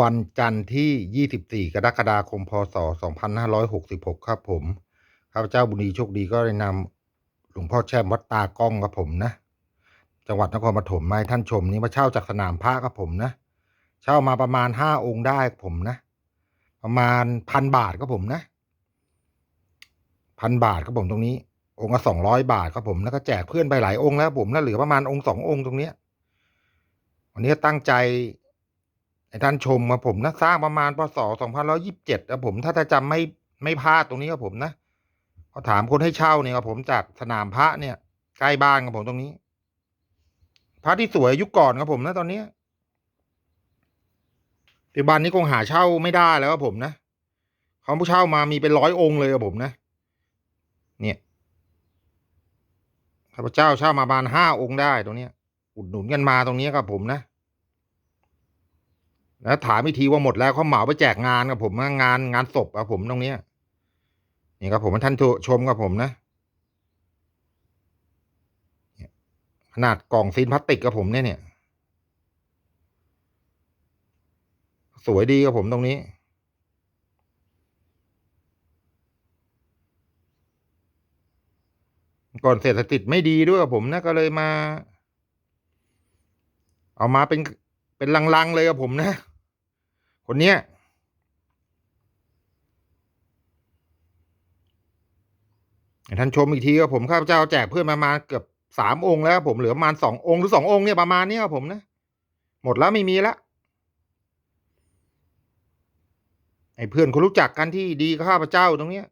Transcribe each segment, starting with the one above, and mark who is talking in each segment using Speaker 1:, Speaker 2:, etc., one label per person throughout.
Speaker 1: วันจันทร์ที่ 24 กรกฎาคม พศ 2566 ครับผมข้าพเจ้าบุญดีโชคดีก็ได้นำหลวงพ่อแช่มวัดตากล้องครับผมนะ จังหวัดนครปฐมมาให้ท่านชมนี้มาเช่าจากสนามพระครับผมนะ เช่ามาประมาณ 5 องค์ได้กับผมนะ ประมาณพันบาทครับผมนะพันบาทครับผมตรงนี้ องค์ละสองร้อยบาทครับผมแล้วก็แจกเพื่อนไปหลายองค์แล้วผมแล้วเหลือประมาณองค์สององค์ตรงเนี้ยวันนี้ตั้งใจ ท่านชมมาผมนะสร้างประมาณพศสองพันร้อยี่สิบเจ็ดนะผมถ้าจะจำไม่ไม่พลาดตรงนี้ครับผมนะเขาถามคนให้เช่าเนี่ยครับผมจากสนามพระเนี่ยใกล้บ้านครับผมตรงนี้ พระที่สวยยุคก่อนครับผมนะตอนเนี้ยปัจจุบันนี้คงหาเช่าไม่ได้แล้วครับผมนะเขาผู้เช่ามามีเป็นร้อยองค์เลยครับผมนะ เนี่ยข้าพเจ้าเช่ามาประมาณห้าองค์ได้ตรงเนี้ย อุดหนุนกันมาตรงนี้ครับผมนะ แล้วถามอีกทีว่าหมดแล้วเขาเหมาไปแจกงานกับผมงานงานศพครับผมตรงเนี้ยนี่ครับผมท่านชมกับผมนะขนาดกล่องซีนพลาสติกกับผมเนี่ยเนี่ย สวยดีครับผมตรงนี้ ก่อนเศรษฐกิจไม่ดีด้วยกับผมนะก็เลยมา เอามาเป็นเป็นลังๆเลยกับผมนะ คนเนี้ยให้ท่านชมอีกทีครับผมข้าพเจ้าแจกเพื่อนประมาณเกือบสามองค์แล้วผมเหลือประมาณสององค์หรือสององค์เนี่ยประมาณนี้ครับผมนะ หมดแล้วไม่มีละไอ้เพื่อนคนรู้จักกันที่ดีกับข้าพเจ้าตรงเนี้ย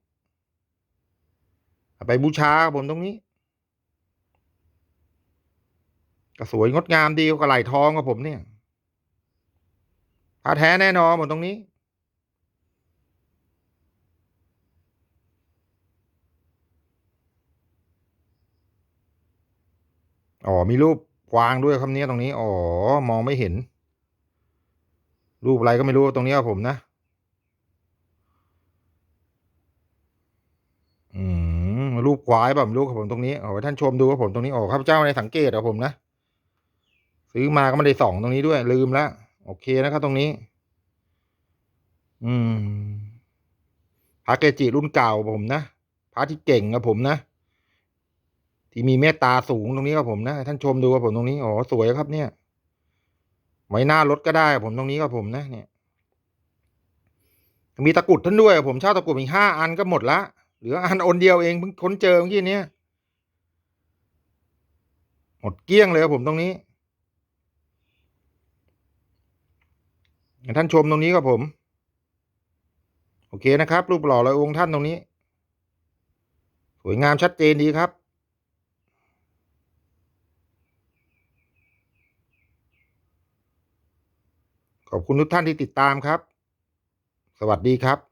Speaker 1: ไปบูชาครับผมตรงนี้ก็สวยงดงามดีกับไหลทองกับผมเนี่ย พาแท้แน่นอนหมดตรงนี้ อ๋อ มีรูปกวางด้วยคำนี้ตรงนี้ อ๋อ มองไม่เห็น รูปอะไรก็ไม่รู้ตรงนี้ครับผมนะ อืม รูปควายแบบรูปครับผมตรงนี้เอาไว้ท่านชมดูครับผมตรงนี้ อ๋อข้าพเจ้าในสังเกตครับผมนะ ซื้อมาก็ไม่ได้ส่องตรงนี้ด้วย ลืมแล้ว โอเคนะครับตรงนี้ อืมพระเกจิรุ่นเก่าผมนะพระที่เก่งครับผมนะที่มีเมตตาสูงตรงนี้ครับผมนะท่านชมดูครับผมตรงนี้อ๋อสวยครับเนี่ย ไว้หน้ารถก็ได้ครับผมตรงนี้ครับผมนะเนี่ย มีตะกุดท่านด้วยครับผมเช่าตะกุดอีกห้าอันก็หมดละเหลืออันอนเดียวเองเพิ่งค้นเจอเมื่อกี้เนี้ยหมดเกลี้ยงเลยครับผมตรงนี้ ท่านชมตรงนี้ครับผม โอเคนะครับ รูปหล่อลอยองค์ท่านตรงนี้ สวยงามชัดเจนดีครับ ขอบคุณทุกท่านที่ติดตามครับ สวัสดีครับ